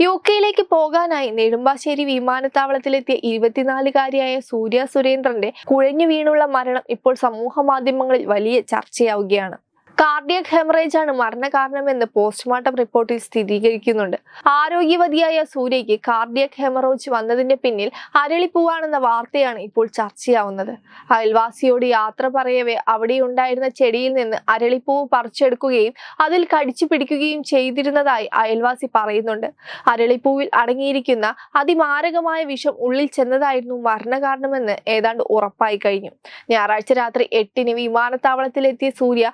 വീട്ടിലേക്ക് പോകാനായി നെടുമ്പാശ്ശേരി വിമാനത്താവളത്തിലെത്തിയ ഇരുപത്തിനാലുകാരിയായ സൂര്യ സുരേന്ദ്രന്റെ കുഴഞ്ഞു വീണുള്ള മരണം ഇപ്പോൾ സമൂഹ മാധ്യമങ്ങളിൽ വലിയ ചർച്ചയാവുകയാണ്. കാർഡിയക് ഹെമറേജ് ആണ് മരണകാരണമെന്ന് പോസ്റ്റ്മോർട്ടം റിപ്പോർട്ടിൽ സ്ഥിരീകരിക്കുന്നുണ്ട്. ആരോഗ്യവതിയായ സൂര്യയ്ക്ക് കാർഡിയക് ഹെമറോജ് വന്നതിന്റെ പിന്നിൽ അരളിപ്പൂവാണെന്ന വാർത്തയാണ് ഇപ്പോൾ ചർച്ചയാവുന്നത്. അയൽവാസിയോട് യാത്ര പറയവേ അവിടെ ഉണ്ടായിരുന്ന ചെടിയിൽ നിന്ന് അരളിപ്പൂവ് പറിച്ചെടുക്കുകയും അതിൽ കടിച്ചു പിടിക്കുകയും ചെയ്തിരുന്നതായി അയൽവാസി പറയുന്നുണ്ട്. അരളിപ്പൂവിൽ അടങ്ങിയിരിക്കുന്ന അതിമാരകമായ വിഷം ഉള്ളിൽ ചെന്നതായിരുന്നു മരണകാരണമെന്ന് ഏതാണ്ട് ഉറപ്പായി കഴിഞ്ഞു. ഞായറാഴ്ച രാത്രി എട്ടിന് വിമാനത്താവളത്തിലെത്തിയ സൂര്യ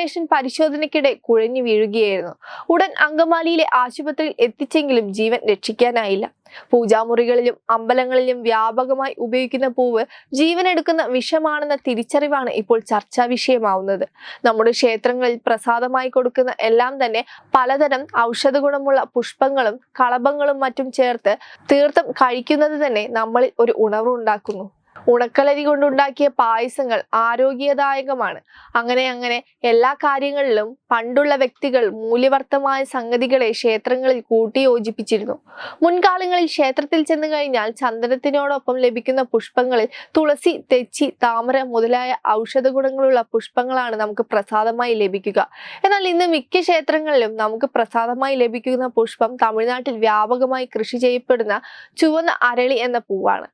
എമിഗ്രേഷൻ പരിശോധനയ്ക്കിടെ കുഴഞ്ഞു വീഴുകയായിരുന്നു. ഉടൻ അങ്കമാലിയിലെ ആശുപത്രിയിൽ എത്തിച്ചെങ്കിലും ജീവൻ രക്ഷിക്കാനായില്ല. പൂജാമുറികളിലും അമ്പലങ്ങളിലും വ്യാപകമായി ഉപയോഗിക്കുന്ന പൂവ് ജീവനെടുക്കുന്ന വിഷമാണെന്ന തിരിച്ചറിവാണ് ഇപ്പോൾ ചർച്ചാ വിഷയമാവുന്നത്. നമ്മുടെ ക്ഷേത്രങ്ങളിൽ പ്രസാദമായി കൊടുക്കുന്ന എല്ലാം തന്നെ പലതരം ഔഷധ ഗുണമുള്ള പുഷ്പങ്ങളും കളഭങ്ങളും മറ്റും ചേർത്ത് തീർത്ഥം കഴിക്കുന്നത് തന്നെ നമ്മളിൽ ഒരു ഉണർവുണ്ടാക്കുന്നു ഉണക്കലരി കൊണ്ടുണ്ടാക്കിയ പായസങ്ങൾ ആരോഗ്യദായകമാണ്. അങ്ങനെ അങ്ങനെ എല്ലാ കാര്യങ്ങളിലും പണ്ടുള്ള വ്യക്തികൾ മൂല്യവർത്തമായ സംഗതികളെ ക്ഷേത്രങ്ങളിൽ കൂട്ടിയോജിപ്പിച്ചിരുന്നു. മുൻകാലങ്ങളിൽ ക്ഷേത്രത്തിൽ ചെന്ന് കഴിഞ്ഞാൽ ചന്ദനത്തിനോടൊപ്പം ലഭിക്കുന്ന പുഷ്പങ്ങളിൽ തുളസി തെച്ചി താമര മുതലായ ഔഷധ ഗുണങ്ങളുള്ള പുഷ്പങ്ങളാണ് നമുക്ക് പ്രസാദമായി ലഭിക്കുക. എന്നാൽ ഇന്ന് മിക്ക ക്ഷേത്രങ്ങളിലും നമുക്ക് പ്രസാദമായി ലഭിക്കുന്ന പുഷ്പം തമിഴ്നാട്ടിൽ വ്യാപകമായി കൃഷി ചെയ്യപ്പെടുന്ന ചുവന്ന അരളി എന്ന പൂവാണ്.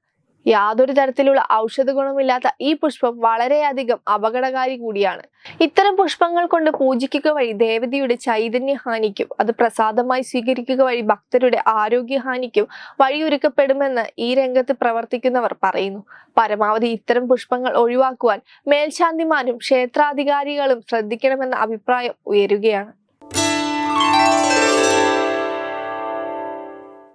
യാതൊരു തരത്തിലുള്ള ഔഷധ ഗുണമില്ലാത്ത ഈ പുഷ്പം വളരെയധികം അപകടകാരി കൂടിയാണ്. ഇത്തരം പുഷ്പങ്ങൾ കൊണ്ട് പൂജിക്കുക വഴി ദേവതയുടെ ചൈതന്യ ഹാനിക്കും അത് പ്രസാദമായി സ്വീകരിക്കുക വഴി ഭക്തരുടെ ആരോഗ്യഹാനിക്കും വഴിയൊരുക്കപ്പെടുമെന്ന് ഈ രംഗത്ത് പ്രവർത്തിക്കുന്നവർ പറയുന്നു. പരമാവധി ഇത്തരം പുഷ്പങ്ങൾ ഒഴിവാക്കുവാൻ മേൽശാന്തിമാരും ക്ഷേത്രാധികാരികളും ശ്രദ്ധിക്കണമെന്ന അഭിപ്രായം ഉയരുകയാണ്.